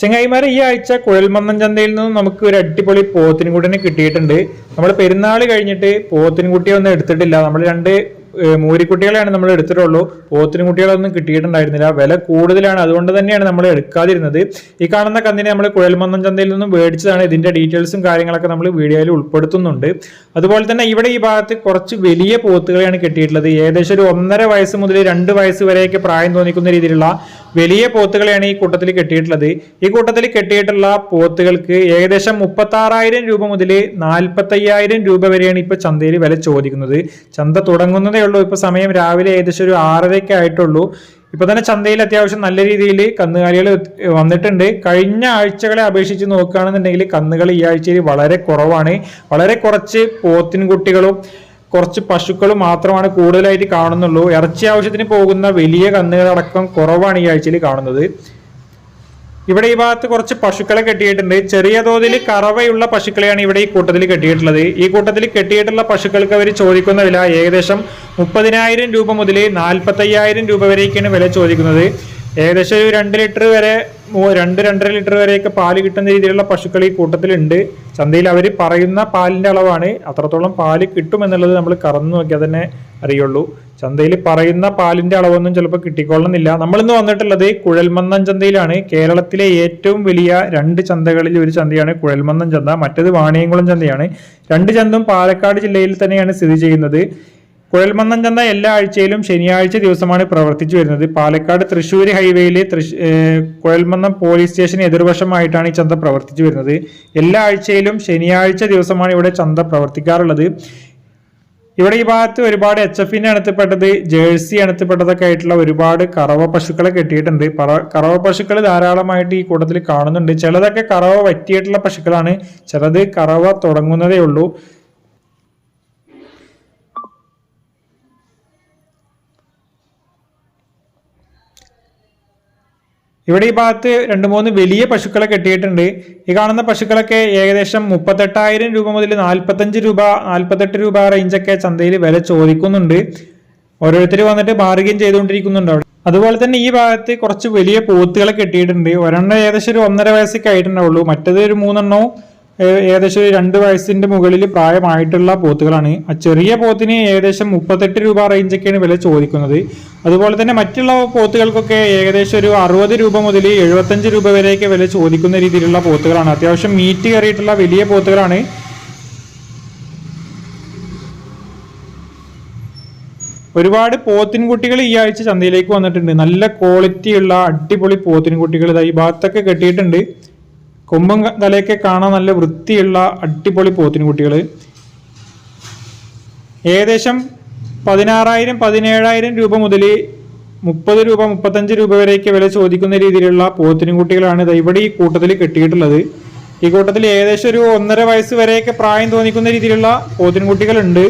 ചെങ്ങായിമാരെ ഈ ആഴ്ച കുഴൽമന്നം ചന്തയിൽ നിന്നും നമുക്ക് ഒരു അടിപൊളി പോത്തിൻകുട്ടിനെ കിട്ടിയിട്ടുണ്ട്. നമ്മൾ പെരുന്നാൾ കഴിഞ്ഞിട്ട് പോത്തിൻകുട്ടിയെ ഒന്നും എടുത്തിട്ടില്ല. നമ്മൾ രണ്ട് മൂരിക്കുട്ടികളെയാണ് നമ്മൾ എടുത്തിട്ടുള്ളൂ. പോത്തിൻകുട്ടികളൊന്നും കിട്ടിയിട്ടുണ്ടായിരുന്നില്ല. വില കൂടുതലാണ്. അതുകൊണ്ട് തന്നെയാണ് നമ്മൾ എടുക്കാതിരുന്നത്. ഈ കാണുന്ന കന്നിനെ നമ്മൾ കുഴൽമന്നം ചന്തയിൽ നിന്നും മേടിച്ചതാണ്. ഇതിന്റെ ഡീറ്റെയിൽസും കാര്യങ്ങളൊക്കെ നമ്മൾ വീഡിയോയിൽ ഉൾപ്പെടുത്തുന്നുണ്ട്. അതുപോലെ തന്നെ ഇവിടെ ഈ ഭാഗത്ത് കുറച്ച് വലിയ പോത്തുകളെയാണ് കിട്ടിയിട്ടുള്ളത്. ഏകദേശം ഒരു ഒന്നര വയസ്സ് മുതൽ രണ്ട് വയസ്സ് വരെയൊക്കെ പ്രായം തോന്നിക്കുന്ന രീതിയിലുള്ള വലിയ പോത്തുകളെയാണ് ഈ കൂട്ടത്തിൽ കെട്ടിയിട്ടുള്ളത്. ഈ കൂട്ടത്തിൽ കെട്ടിയിട്ടുള്ള പോത്തുകൾക്ക് ഏകദേശം മുപ്പത്താറായിരം രൂപ മുതൽ നാൽപ്പത്തയ്യായിരം രൂപ വരെയാണ് ഇപ്പൊ ചന്തയിൽ വില ചോദിക്കുന്നത്. ചന്ത തുടങ്ങുന്നതേ ഉള്ളൂ. ഇപ്പൊ സമയം രാവിലെ ഏകദേശം ഒരു ആറരയ്ക്ക് ആയിട്ടുള്ളൂ. ഇപ്പൊ തന്നെ ചന്തയിൽ അത്യാവശ്യം നല്ല രീതിയിൽ കന്നുകാലികൾ വന്നിട്ടുണ്ട്. കഴിഞ്ഞ ആഴ്ചകളെ അപേക്ഷിച്ച് നോക്കുകയാണെന്നുണ്ടെങ്കിൽ കന്നുകൾ ഈ ആഴ്ചയിൽ വളരെ കുറവാണ്. വളരെ കുറച്ച് പോത്തിൻകുട്ടികളും കുറച്ച് പശുക്കൾ മാത്രമാണ് കൂടുതലായിട്ട് കാണുന്നുള്ളൂ. ഇറച്ചി ആവശ്യത്തിന് പോകുന്ന വലിയ കന്നുകളടക്കം കുറവാണ് ഈ ആഴ്ചയിൽ കാണുന്നത്. ഇവിടെ ഈ ഭാഗത്ത് കുറച്ച് പശുക്കളെ കെട്ടിയിട്ടുണ്ട്. ചെറിയ തോതിൽ കറവയുള്ള പശുക്കളെയാണ് ഇവിടെ ഈ കൂട്ടത്തിൽ കെട്ടിയിട്ടുള്ളത്. ഈ കൂട്ടത്തിൽ കെട്ടിയിട്ടുള്ള പശുക്കൾക്ക് അവർ ചോദിക്കുന്ന വില ഏകദേശം മുപ്പതിനായിരം രൂപ മുതൽ നാൽപ്പത്തയ്യായിരം രൂപ വരെയൊക്കെയാണ് വില ചോദിക്കുന്നത്. ഏകദേശം ഒരു രണ്ട് ലിറ്റർ വരെ രണ്ട് രണ്ടര ലിറ്റർ വരെയൊക്കെ പാൽ കിട്ടുന്ന രീതിയിലുള്ള പശുക്കൾ ഈ കൂട്ടത്തിലുണ്ട്. ചന്തയിൽ അവർ പറയുന്ന പാലിന്റെ അളവാണ്. അത്രത്തോളം പാൽ കിട്ടുമെന്നുള്ളത് നമ്മൾ കറന്നു നോക്കിയാൽ തന്നെ അറിയുള്ളൂ. ചന്തയിൽ പറയുന്ന പാലിന്റെ അളവൊന്നും ചിലപ്പോൾ കിട്ടിക്കൊള്ളുന്നില്ല. നമ്മളിന്ന് വന്നിട്ടുള്ളത് കുഴൽമന്നം ചന്തയിലാണ്. കേരളത്തിലെ ഏറ്റവും വലിയ രണ്ട് ചന്തകളിൽ ഒരു ചന്തയാണ് കുഴൽമന്നം ചന്ത. മറ്റേത് വാണിയംകുളം ചന്തയാണ്. രണ്ട് ചന്തയും പാലക്കാട് ജില്ലയിൽ തന്നെയാണ് സ്ഥിതി ചെയ്യുന്നത്. കുഴൽമന്നം ചന്ത എല്ലാ ആഴ്ചയിലും ശനിയാഴ്ച ദിവസമാണ് പ്രവർത്തിച്ചു വരുന്നത്. പാലക്കാട് തൃശ്ശൂർ ഹൈവേയിലെ തൃശ് കുഴൽമന്നം പോലീസ് സ്റ്റേഷൻ എതിർവശമായിട്ടാണ് ഈ ചന്ത പ്രവർത്തിച്ചു വരുന്നത്. എല്ലാ ആഴ്ചയിലും ശനിയാഴ്ച ദിവസമാണ് ഇവിടെ ചന്ത പ്രവർത്തിക്കാറുള്ളത്. ഇവിടെ ഈ ഭാഗത്ത് ഒരുപാട് എച്ച് എഫിന്റെ അണുത്തപ്പെട്ടത് ജേഴ്സി അണുത്തപ്പെട്ടതൊക്കെ ആയിട്ടുള്ള ഒരുപാട് കറവ പശുക്കളെ കെട്ടിയിട്ടുണ്ട്. കറവ പശുക്കൾ ധാരാളമായിട്ട് ഈ കൂട്ടത്തിൽ കാണുന്നുണ്ട്. ചിലതൊക്കെ കറവ വറ്റിയിട്ടുള്ള പശുക്കളാണ്. ചിലത് കറവ തുടങ്ങുന്നതേ ഉള്ളൂ. ഇവിടെ ഈ ഭാഗത്ത് രണ്ട് മൂന്ന് വലിയ പശുക്കളെ കെട്ടിയിട്ടുണ്ട്. ഈ കാണുന്ന പശുക്കളൊക്കെ ഏകദേശം മുപ്പത്തെട്ടായിരം രൂപ മുതൽ നാൽപ്പത്തഞ്ച് രൂപ നാൽപ്പത്തെട്ട് രൂപ റേഞ്ചൊക്കെ ചന്തയിൽ വില ചോദിക്കുന്നുണ്ട്. ഓരോരുത്തർ വന്നിട്ട് ബാർഗെയിൻ ചെയ്തുകൊണ്ടിരിക്കുന്നുണ്ട് അവിടെ. അതുപോലെ തന്നെ ഈ ഭാഗത്ത് കുറച്ച് വലിയ പോത്തുകളെ കെട്ടിയിട്ടുണ്ട്. ഒരെണ്ണം ഏകദേശം ഒരു ഒന്നര വയസ്സൊക്കെ ആയിട്ടുണ്ടാവുള്ളൂ. മറ്റേത് ഒരു മൂന്നെണ്ണവും ഏകദേശം രണ്ട് വയസ്സിന്റെ മുകളിൽ പ്രായമായിട്ടുള്ള പോത്തുകളാണ്. ആ ചെറിയ പോത്തിന് ഏകദേശം മുപ്പത്തെട്ട് രൂപ റേഞ്ചൊക്കെയാണ് വില ചോദിക്കുന്നത്. അതുപോലെ തന്നെ മറ്റുള്ള പോത്തുകൾക്കൊക്കെ ഏകദേശം ഒരു അറുപത് രൂപ മുതൽ എഴുപത്തഞ്ച് രൂപ വരെയൊക്കെ വില ചോദിക്കുന്ന രീതിയിലുള്ള പോത്തുകളാണ്. അത്യാവശ്യം മീറ്റ് കയറിയിട്ടുള്ള വലിയ പോത്തുകളാണ്. ഒരുപാട് പോത്തിൻകുട്ടികൾ ഈ ആഴ്ച ചന്തയിലേക്ക് വന്നിട്ടുണ്ട്. നല്ല ക്വാളിറ്റിയുള്ള അടിപൊളി പോത്തിൻകുട്ടികൾ ഇതാ ഈ ഭാഗത്തൊക്കെ കെട്ടിയിട്ടുണ്ട്. കൊമ്പും തലയൊക്കെ കാണാൻ നല്ല വൃത്തിയുള്ള അടിപൊളി പോത്തിൻകുട്ടികൾ ഏകദേശം പതിനാറായിരം പതിനേഴായിരം രൂപ മുതൽ മുപ്പത് രൂപ മുപ്പത്തഞ്ച് രൂപ വരെയൊക്കെ വില ചോദിക്കുന്ന രീതിയിലുള്ള പോത്തിൻകുട്ടികളാണ് ഇവിടെ ഈ കൂട്ടത്തിൽ കെട്ടിയിട്ടുള്ളത്. ഈ കൂട്ടത്തിൽ ഏകദേശം ഒരു ഒന്നര വയസ്സ് വരെയൊക്കെ പ്രായം തോന്നിക്കുന്ന രീതിയിലുള്ള പോത്തിൻകുട്ടികളുണ്ട്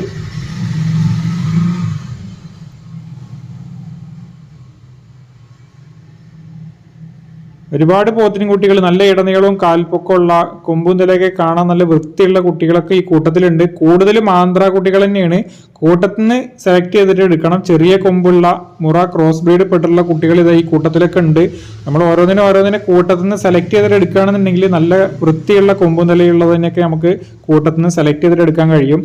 ഒരുപാട് പോത്തിനും കുട്ടികൾ നല്ല ഇടനീളവും കാൽപ്പൊക്കമുള്ള കൊമ്പും തലയൊക്കെ കാണാൻ നല്ല വൃത്തിയുള്ള കുട്ടികളൊക്കെ ഈ കൂട്ടത്തിലുണ്ട്. കൂടുതലും ആന്ധ്ര കുട്ടികൾ തന്നെയാണ്. കൂട്ടത്തിൽ നിന്ന് സെലക്ട് ചെയ്തിട്ട് എടുക്കണം. ചെറിയ കൊമ്പുള്ള മുറ ക്രോസ് ബ്രീഡ് പെട്ടുള്ള കുട്ടികൾ ഇതാ ഈ കൂട്ടത്തിലൊക്കെ ഉണ്ട്. നമ്മൾ ഓരോന്നിനും ഓരോന്നിനെ കൂട്ടത്തിൽ നിന്ന് സെലക്ട് ചെയ്തിട്ട് എടുക്കുകയാണെന്നുണ്ടെങ്കിൽ നല്ല വൃത്തിയുള്ള കൊമ്പും തലയുള്ളതിനൊക്കെ നമുക്ക് കൂട്ടത്തിൽ നിന്ന് സെലക്ട് ചെയ്തിട്ട് എടുക്കാൻ കഴിയും.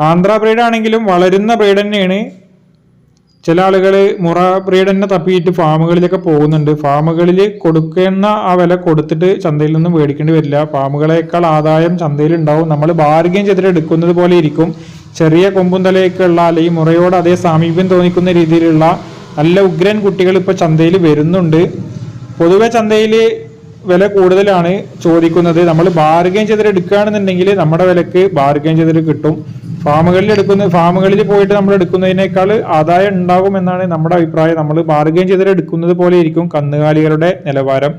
ആന്ധ്ര ബ്രീഡ് ആണെങ്കിലും വളരുന്ന ബ്രീഡ് തന്നെയാണ്. ചില ആളുകൾ മുറ ബ്രീഡ് തന്നെ തപ്പിയിട്ട് ഫാമുകളിലൊക്കെ പോകുന്നുണ്ട്. ഫാമുകളിൽ കൊടുക്കുന്ന ആ വില കൊടുത്തിട്ട് ചന്തയിൽ നിന്നും മേടിക്കേണ്ടി വരില്ല. ഫാമുകളേക്കാൾ ആദായം ചന്തയിൽ ഉണ്ടാവും നമ്മൾ ബാർഗെയിൻ ചെയ്തിട്ട് എടുക്കുന്നത് പോലെ ഇരിക്കും. ചെറിയ കൊമ്പും തലയൊക്കെ ഉള്ള അല്ലെങ്കിൽ മുറയോട് അതേ സാമീപ്യം തോന്നിക്കുന്ന രീതിയിലുള്ള നല്ല ഉഗ്രൻ കുട്ടികൾ ഇപ്പോൾ ചന്തയിൽ വരുന്നുണ്ട്. പൊതുവെ ചന്തയിൽ വില കൂടുതലാണ് ചോദിക്കുന്നത്. നമ്മൾ ബാർഗെയിൻ ചെയ്തിട്ട് എടുക്കുകയാണെന്നുണ്ടെങ്കിൽ നമ്മുടെ വിലക്ക് ബാർഗെയിൻ ചെയ്തിട്ട് കിട്ടും. ഫാമുകളിൽ എടുക്കുന്ന ഫാമുകളിൽ പോയിട്ട് നമ്മൾ എടുക്കുന്നതിനേക്കാൾ ആദായം ഉണ്ടാകും എന്നാണ് നമ്മുടെ അഭിപ്രായം. നമ്മൾ ബാർഗെയിൻ ചെയ്തിട്ട് എടുക്കുന്നത് പോലെ ഇരിക്കും കന്നുകാലികളുടെ നിലവാരം.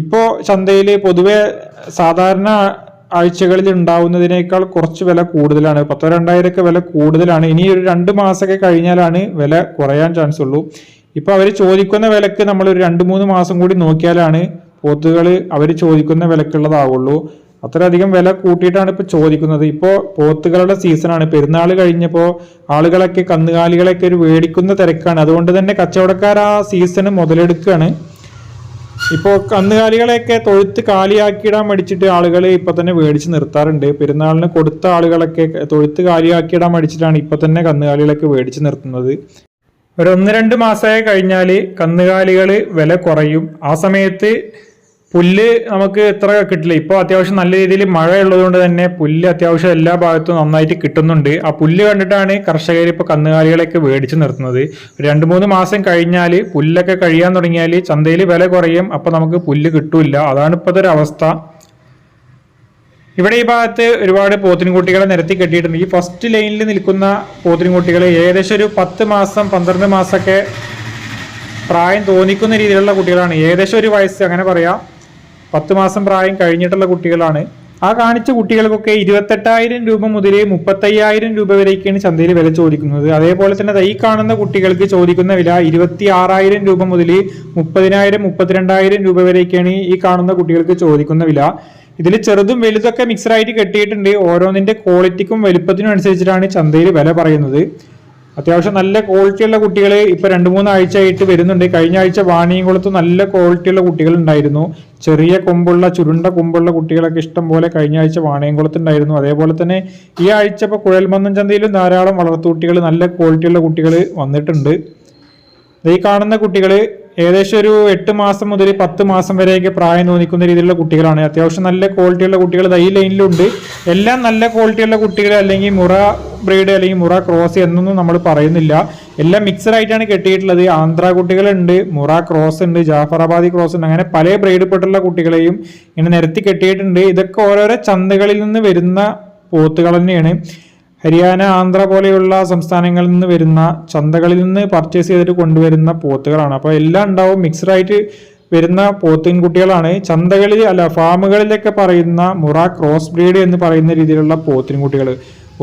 ഇപ്പോൾ ചന്തയിൽ പൊതുവെ സാധാരണ ആഴ്ചകളിൽ ഉണ്ടാവുന്നതിനേക്കാൾ കുറച്ച് വില കൂടുതലാണ്. പത്തോ രണ്ടായിരമൊക്കെ വില കൂടുതലാണ്. ഇനി ഒരു രണ്ട് മാസമൊക്കെ കഴിഞ്ഞാലാണ് വില കുറയാൻ ചാൻസ് ഉള്ളൂ. ഇപ്പോൾ അവർ ചോദിക്കുന്ന വിലക്ക് നമ്മൾ ഒരു രണ്ട് മൂന്ന് മാസം കൂടി നോക്കിയാലാണ് പോത്തുകൾ അവർ ചോദിക്കുന്ന വിലക്കുള്ളതാവുള്ളൂ. അത്രയധികം വില കൂട്ടിയിട്ടാണ് ഇപ്പോൾ ചോദിക്കുന്നത്. ഇപ്പോൾ പോത്തുകളുടെ സീസണാണ്. പെരുന്നാൾ കഴിഞ്ഞപ്പോൾ ആളുകളൊക്കെ കന്നുകാലികളൊക്കെ ഒരു മേടിക്കുന്ന തിരക്കാണ്. അതുകൊണ്ട് തന്നെ കച്ചവടക്കാർ ആ സീസണ് മുതലെടുക്കുകയാണ്. ഇപ്പോൾ കന്നുകാലികളെയൊക്കെ തൊഴുത്ത് കാലിയാക്കിയിടാൻ മടിച്ചിട്ട് ആളുകൾ ഇപ്പൊ തന്നെ മേടിച്ച് നിർത്താറുണ്ട്. പെരുന്നാളിന് കൊടുത്ത ആളുകളൊക്കെ തൊഴുത്ത് കാലിയാക്കിയിടാൻ മടിച്ചിട്ടാണ് ഇപ്പൊ തന്നെ കന്നുകാലികളൊക്കെ മേടിച്ച് നിർത്തുന്നത്. ഒരു ഒന്ന് രണ്ട് മാസമായി കഴിഞ്ഞാൽ കന്നുകാലികൾ വില കുറയും. ആ സമയത്ത് പുല്ല് നമുക്ക് എത്ര കിട്ടില്ല. ഇപ്പോൾ അത്യാവശ്യം നല്ല രീതിയിൽ മഴ ഉള്ളതുകൊണ്ട് തന്നെ പുല്ല് അത്യാവശ്യം എല്ലാ ഭാഗത്തും നന്നായിട്ട് കിട്ടുന്നുണ്ട്. ആ പുല്ല് കണ്ടിട്ടാണ് കർഷകർ ഇപ്പോൾ കന്നുകാലികളെയൊക്കെ മേടിച്ചു നിർത്തുന്നത്. രണ്ട് മൂന്ന് മാസം കഴിഞ്ഞാൽ പുല്ലൊക്കെ കഴിയാൻ തുടങ്ങിയാൽ ചന്തയിൽ വില കുറയും. അപ്പോൾ നമുക്ക് പുല്ല് കിട്ടൂല അതാണ് ഇപ്പോഴത്തെ ഒരു അവസ്ഥ. ഇവിടെ ഈ ഭാഗത്ത് ഒരുപാട് പോത്തിൻകുട്ടികളെ നിരത്തി കെട്ടിയിട്ടുണ്ട്. ഈ ഫസ്റ്റ് ലൈനിൽ നിൽക്കുന്ന പോത്തിൻകുട്ടികളെ ഏകദേശം ഒരു പത്ത് മാസം പന്ത്രണ്ട് മാസമൊക്കെ പ്രായം തോന്നിക്കുന്ന രീതിയിലുള്ള കുട്ടികളാണ്. ഏകദേശം ഒരു വയസ്സ് അങ്ങനെ പറയാം. പത്ത് മാസം പ്രായം കഴിഞ്ഞിട്ടുള്ള കുട്ടികളാണ്. ആ കാണിച്ച കുട്ടികൾക്കൊക്കെ ഇരുപത്തെട്ടായിരം രൂപ മുതൽ മുപ്പത്തയ്യായിരം രൂപ വരെയൊക്കെയാണ് ചന്തയിൽ വില ചോദിക്കുന്നത്. അതേപോലെ തന്നെ തൈ കാണുന്ന കുട്ടികൾക്ക് ചോദിക്കുന്ന വില ഇരുപത്തി ആറായിരം രൂപ മുതൽ മുപ്പതിനായിരം മുപ്പത്തിരണ്ടായിരം രൂപ വരെയൊക്കെയാണ് ഈ കാണുന്ന കുട്ടികൾക്ക് ചോദിക്കുന്ന വില. ഇതിൽ ചെറുതും വലുതൊക്കെ മിക്സഡായിട്ട് കെട്ടിയിട്ടുണ്ട്. ഓരോന്നിന്റെ ക്വാളിറ്റിക്കും വലുപ്പത്തിനും അനുസരിച്ചിട്ടാണ് ചന്തയിൽ വില പറയുന്നത്. അത്യാവശ്യം നല്ല ക്വാളിറ്റിയുള്ള കുട്ടികൾ ഇപ്പൊ രണ്ട് മൂന്ന് ആഴ്ചയായിട്ട് വരുന്നുണ്ട്. കഴിഞ്ഞ ആഴ്ച വാണിയംകുളത്ത് നല്ല ക്വാളിറ്റിയുള്ള കുട്ടികൾ ഉണ്ടായിരുന്നു ചെറിയ കൊമ്പുള്ള ചുരുണ്ട കൊമ്പുള്ള കുട്ടികളൊക്കെ ഇഷ്ടം പോലെ കഴിഞ്ഞ ആഴ്ച വാണിയംകുളത്ത് ഉണ്ടായിരുന്നു. അതേപോലെ തന്നെ ഈ ആഴ്ച ഇപ്പോൾ കുഴൽമന്നം ചന്തയിലും ധാരാളം വളർത്തുകുട്ടികൾ നല്ല ക്വാളിറ്റിയുള്ള കുട്ടികൾ വന്നിട്ടുണ്ട്. ഈ കാണുന്ന കുട്ടികൾ ഏകദേശം ഒരു എട്ട് മാസം മുതൽ പത്ത് മാസം വരെയൊക്കെ പ്രായം തോന്നിക്കുന്ന രീതിയിലുള്ള കുട്ടികളാണ്. അത്യാവശ്യം നല്ല ക്വാളിറ്റിയുള്ള കുട്ടികൾ ഈ ലൈനിലുണ്ട് എല്ലാം നല്ല ക്വാളിറ്റിയുള്ള കുട്ടികൾ അല്ലെങ്കിൽ മുറ ബ്രീഡ് അല്ലെങ്കിൽ മുറ ക്രോസ് എന്നൊന്നും നമ്മൾ പറയുന്നില്ല. എല്ലാം മിക്സഡ് ആയിട്ടാണ് കെട്ടിയിട്ടുള്ളത്. ആന്ധ്ര കുട്ടികളുണ്ട് മുറ ക്രോസ് ഉണ്ട് ജാഫറാബാദി ക്രോസ് ഉണ്ട്. അങ്ങനെ പല ബ്രീഡപ്പെട്ടുള്ള കുട്ടികളെയും ഇങ്ങനെ നിരത്തി കെട്ടിയിട്ടുണ്ട്. ഇതൊക്കെ ഓരോരോ ചന്തകളിൽ നിന്ന് വരുന്ന പോത്തുകൾ തന്നെയാണ്. ഹരിയാന ആന്ധ്ര പോലെയുള്ള സംസ്ഥാനങ്ങളിൽ നിന്ന് വരുന്ന ചന്തകളിൽ നിന്ന് പർച്ചേസ് ചെയ്തിട്ട് കൊണ്ടുവരുന്ന പോത്തുകളാണ്. അപ്പോൾ എല്ലാം ഉണ്ടാവും മിക്സഡ് ആയിട്ട് വരുന്ന പോത്തിൻ കുട്ടികളാണ് ചന്തകളിൽ അല്ല ഫാമുകളിലൊക്കെ പറയുന്ന മുറ ക്രോസ് ബ്രീഡ് എന്ന് പറയുന്ന രീതിയിലുള്ള പോത്തിൻ കുട്ടികൾ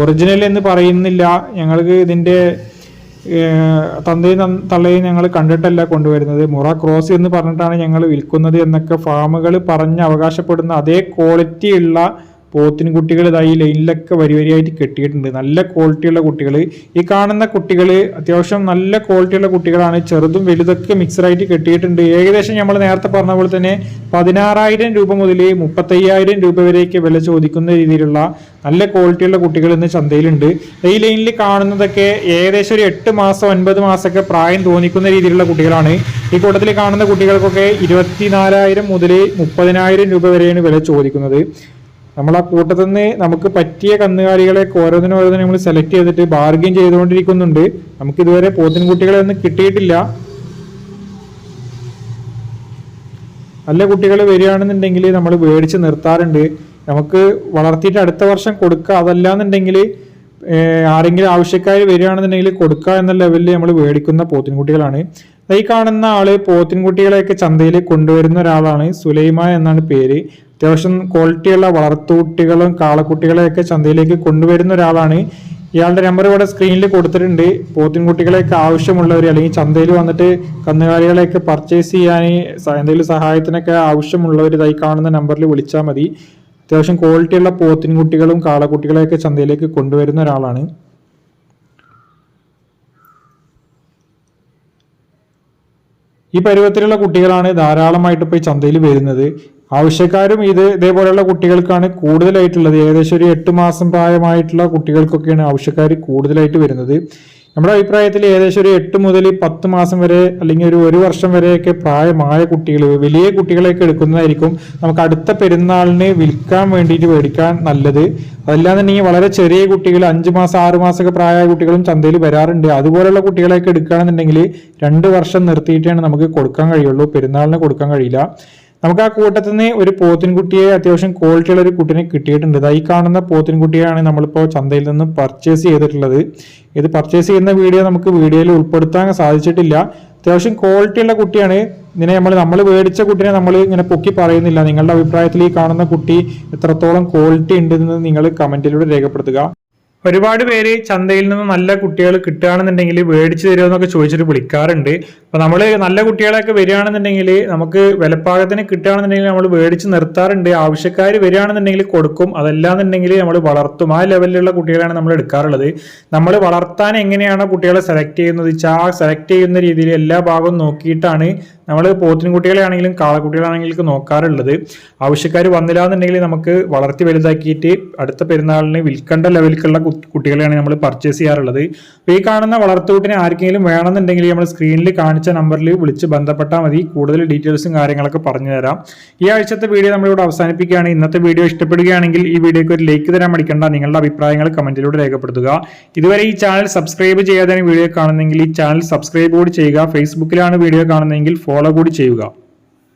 ഒറിജിനൽ എന്ന് പറയുന്നില്ല. ഞങ്ങൾക്ക് ഇതിന്റെ തന്തയും തള്ളയും ഞങ്ങൾ കണ്ടിട്ടല്ല കൊണ്ടുവരുന്നത്. മുറ ക്രോസ് എന്ന് പറഞ്ഞിട്ടാണ് ഞങ്ങൾ വിൽക്കുന്നത് എന്നൊക്കെ ഫാമുകൾ പറഞ്ഞ് അവകാശപ്പെടുന്ന അതേ ക്വാളിറ്റി പോത്തിൻ കുട്ടികൾ ഇതായി ലൈനിലൊക്കെ വരി വരിയായിട്ട് കെട്ടിയിട്ടുണ്ട്. നല്ല ക്വാളിറ്റിയുള്ള കുട്ടികൾ ഈ കാണുന്ന കുട്ടികൾ അത്യാവശ്യം നല്ല ക്വാളിറ്റിയുള്ള കുട്ടികളാണ്. ചെറുതും വലുതൊക്കെ മിക്സഡായിട്ട് കെട്ടിയിട്ടുണ്ട്. ഏകദേശം നമ്മൾ നേരത്തെ പറഞ്ഞ പോലെ തന്നെ പതിനാറായിരം രൂപ മുതൽ മുപ്പത്തയ്യായിരം രൂപ വരെയൊക്കെ വില ചോദിക്കുന്ന രീതിയിലുള്ള നല്ല ക്വാളിറ്റിയുള്ള കുട്ടികൾ ഇന്ന് ചന്തയിലുണ്ട്. ഈ ലൈനിൽ കാണുന്നതൊക്കെ ഏകദേശം ഒരു എട്ട് മാസം ഒൻപത് മാസമൊക്കെ പ്രായം തോന്നിക്കുന്ന രീതിയിലുള്ള കുട്ടികളാണ്. ഈ കൂട്ടത്തിൽ കാണുന്ന കുട്ടികൾക്കൊക്കെ ഇരുപത്തിനാലായിരം മുതൽ മുപ്പതിനായിരം രൂപ വരെയാണ് വില ചോദിക്കുന്നത്. നമ്മൾ ആ കൂട്ടത്തിൽ നിന്ന് നമുക്ക് പറ്റിയ കന്നുകാലികളെ ഓരോന്നിനും ഓരോന്നിനും നമ്മൾ സെലക്ട് ചെയ്തിട്ട് ബാർഗെയിൻ ചെയ്തുകൊണ്ടിരിക്കുന്നുണ്ട്. നമുക്ക് ഇതുവരെ പോത്തിൻകുട്ടികളെ ഒന്നും കിട്ടിയിട്ടില്ല. നല്ല കുട്ടികൾ വരികയാണെന്നുണ്ടെങ്കിൽ നമ്മൾ മേടിച്ച് നിർത്താറുണ്ട്. നമുക്ക് വളർത്തിയിട്ട് അടുത്ത വർഷം കൊടുക്കുക അതല്ല എന്നുണ്ടെങ്കിൽ ആരെങ്കിലും ആവശ്യക്കാർ വരികയാണെന്നുണ്ടെങ്കിൽ കൊടുക്കുക എന്ന ലെവലിൽ നമ്മൾ മേടിക്കുന്ന പോത്തിൻകുട്ടികളാണ്. ഈ കാണുന്ന ആൾ പോത്തിൻകുട്ടികളെയൊക്കെ ചന്തയിൽ കൊണ്ടുവരുന്ന ഒരാളാണ് സുലൈമ എന്നാണ് പേര്. അത്യാവശ്യം ക്വാളിറ്റിയുള്ള വളർത്തുകുട്ടികളും കാളക്കുട്ടികളെയൊക്കെ ചന്തയിലേക്ക് കൊണ്ടുവരുന്ന ഒരാളാണ്. ഇയാളുടെ നമ്പർ ഇവിടെ സ്ക്രീനിൽ കൊടുത്തിട്ടുണ്ട്. പോത്തിൻകുട്ടികളെയൊക്കെ ആവശ്യമുള്ളവർ അല്ലെങ്കിൽ ചന്തയിൽ വന്നിട്ട് കന്നുകാലികളെയൊക്കെ പർച്ചേസ് ചെയ്യാൻ എന്തെങ്കിലും സഹായത്തിനൊക്കെ ആവശ്യമുള്ളവർ ഇതായി കാണുന്ന നമ്പറിൽ വിളിച്ചാൽ മതി. അത്യാവശ്യം ക്വാളിറ്റിയുള്ള പോത്തിൻകുട്ടികളും കാളക്കുട്ടികളെയൊക്കെ ചന്തയിലേക്ക് കൊണ്ടുവരുന്ന ഒരാളാണ്. ഈ പരുവത്തിലുള്ള കുട്ടികളാണ് ധാരാളമായിട്ട് ഇപ്പോൾ ഈ ചന്തയിൽ വരുന്നത്. ആവശ്യക്കാരും ഇത് ഇതേപോലെയുള്ള കുട്ടികൾക്കാണ് കൂടുതലായിട്ടുള്ളത്. ഏകദേശം ഒരു എട്ട് മാസം പ്രായമായിട്ടുള്ള കുട്ടികൾക്കൊക്കെയാണ് ആവശ്യക്കാർ കൂടുതലായിട്ട് വരുന്നത്. നമ്മുടെ അഭിപ്രായത്തിൽ ഏകദേശം ഒരു എട്ട് മുതൽ പത്ത് മാസം വരെ അല്ലെങ്കിൽ ഒരു ഒരു വർഷം വരെയൊക്കെ പ്രായമായ കുട്ടികൾ വലിയ കുട്ടികളെയൊക്കെ എടുക്കുന്നതായിരിക്കും നമുക്ക് അടുത്ത പെരുന്നാളിന് വിൽക്കാൻ വേണ്ടിയിട്ട് മേടിക്കാൻ നല്ലത്. അതല്ലാന്നുണ്ടെങ്കിൽ വളരെ ചെറിയ കുട്ടികൾ അഞ്ച് മാസം ആറ് മാസമൊക്കെ പ്രായമായ കുട്ടികളും ചന്തയിൽ വരാറുണ്ട്. അതുപോലെയുള്ള കുട്ടികളെയൊക്കെ എടുക്കുകയാണെന്നുണ്ടെങ്കിൽ രണ്ട് വർഷം നിർത്തിയിട്ടാണ് നമുക്ക് കൊടുക്കാൻ കഴിയുള്ളൂ. പെരുന്നാളിന് കൊടുക്കാൻ കഴിയില്ല. നമുക്ക് ആ കൂട്ടത്തിൽ നിന്ന് ഒരു പോത്തിൻകുട്ടിയെ അത്യാവശ്യം ക്വാളിറ്റി ഉള്ള ഒരു കുട്ടിനെ കിട്ടിയിട്ടുണ്ട്. ഈ കാണുന്ന പോത്തിൻകുട്ടിയാണ് നമ്മളിപ്പോൾ ചന്തയിൽ നിന്ന് പർച്ചേസ് ചെയ്തിട്ടുള്ളത്. ഇത് പർച്ചേസ് ചെയ്യുന്ന വീഡിയോ നമുക്ക് വീഡിയോയിൽ ഉൾപ്പെടുത്താൻ സാധിച്ചിട്ടില്ല. അത്യാവശ്യം ക്വാളിറ്റി ഉള്ള കുട്ടിയാണ്. ഇതിനെ നമ്മൾ നമ്മൾ മേടിച്ച കുട്ടിനെ നമ്മൾ ഇങ്ങനെ പൊക്കി പറയുന്നില്ല. നിങ്ങളുടെ അഭിപ്രായത്തിൽ ഈ കാണുന്ന കുട്ടി എത്രത്തോളം ക്വാളിറ്റി ഉണ്ടെന്ന് നിങ്ങൾ കമന്റിലൂടെ രേഖപ്പെടുത്തുക. ഒരുപാട് പേര് ചന്തയിൽ നിന്ന് നല്ല കുട്ടികൾ കിട്ടുകയാണെന്നുണ്ടെങ്കിൽ മേടിച്ചു തരുമോ എന്നൊക്കെ ചോദിച്ചിട്ട് വിളിക്കാറുണ്ട്. അപ്പൊ നമ്മൾ നല്ല കുട്ടികളെയൊക്കെ വരികയാണെന്നുണ്ടെങ്കിൽ നമുക്ക് വിലപ്പാകത്തിന് കിട്ടുകയാണെന്നുണ്ടെങ്കിൽ നമ്മൾ മേടിച്ച് നിർത്താറുണ്ട്. ആവശ്യക്കാർ വരികയാണെന്നുണ്ടെങ്കിൽ കൊടുക്കും. അതല്ലാന്നുണ്ടെങ്കിൽ നമ്മൾ വളർത്തും. ആ ലെവലിലുള്ള കുട്ടികളാണ് നമ്മൾ എടുക്കാറുള്ളത്. നമ്മൾ വളർത്താൻ എങ്ങനെയാണ് കുട്ടികളെ സെലക്ട് ചെയ്യുന്നത്. ആ സെലക്ട് ചെയ്യുന്ന രീതിയിൽ എല്ലാ ഭാഗവും നോക്കിയിട്ടാണ് നമ്മൾ പോത്തിൻകുട്ടികളെയാണെങ്കിലും കാളക്കുട്ടികളാണെങ്കിലും നോക്കാറുള്ളത്. ആവശ്യക്കാർ വന്നില്ല എന്നുണ്ടെങ്കിൽ നമുക്ക് വളർത്തി വലുതാക്കിയിട്ട് അടുത്ത പെരുന്നാളിന് വിൽക്കേണ്ട ലെവലിലുള്ള കുട്ടികളെയാണ് നമ്മൾ പർച്ചേസ് ചെയ്യാറുള്ളത്. അപ്പോൾ ഈ കാണുന്ന വളർത്തുകൂട്ടിനെ ആർക്കെങ്കിലും വേണമെന്നുണ്ടെങ്കിൽ നമ്മൾ സ്ക്രീനിൽ കാണിച്ച നമ്പറിൽ വിളിച്ച് ബന്ധപ്പെട്ടാൽ മതി. കൂടുതൽ ഡീറ്റെയിൽസും കാര്യങ്ങളൊക്കെ പറഞ്ഞു തരാം. ഈ ആഴ്ചത്തെ വീഡിയോ നമ്മളിവിടെ അവസാനിപ്പിക്കുകയാണ്. ഇന്നത്തെ വീഡിയോ ഇഷ്ടപ്പെടുകയാണെങ്കിൽ ഈ വീഡിയോയ്ക്ക് ഒരു ലൈക്ക് തരാൻ മടിക്കേണ്ട. നിങ്ങളുടെ അഭിപ്രായങ്ങൾ കമന്റിലൂടെ രേഖപ്പെടുത്തുക. ഇതുവരെ ഈ ചാനൽ സബ്സ്ക്രൈബ് ചെയ്യാതെ വീഡിയോ കാണുന്നെങ്കിൽ ഈ ചാനൽ സബ്സ്ക്രൈബ് കൂടി ചെയ്യുക. ഫേസ്ബുക്കിലാണ് വീഡിയോ കാണുന്നതെങ്കിൽ ഫോളോ കൂടി ചെയ്യുക.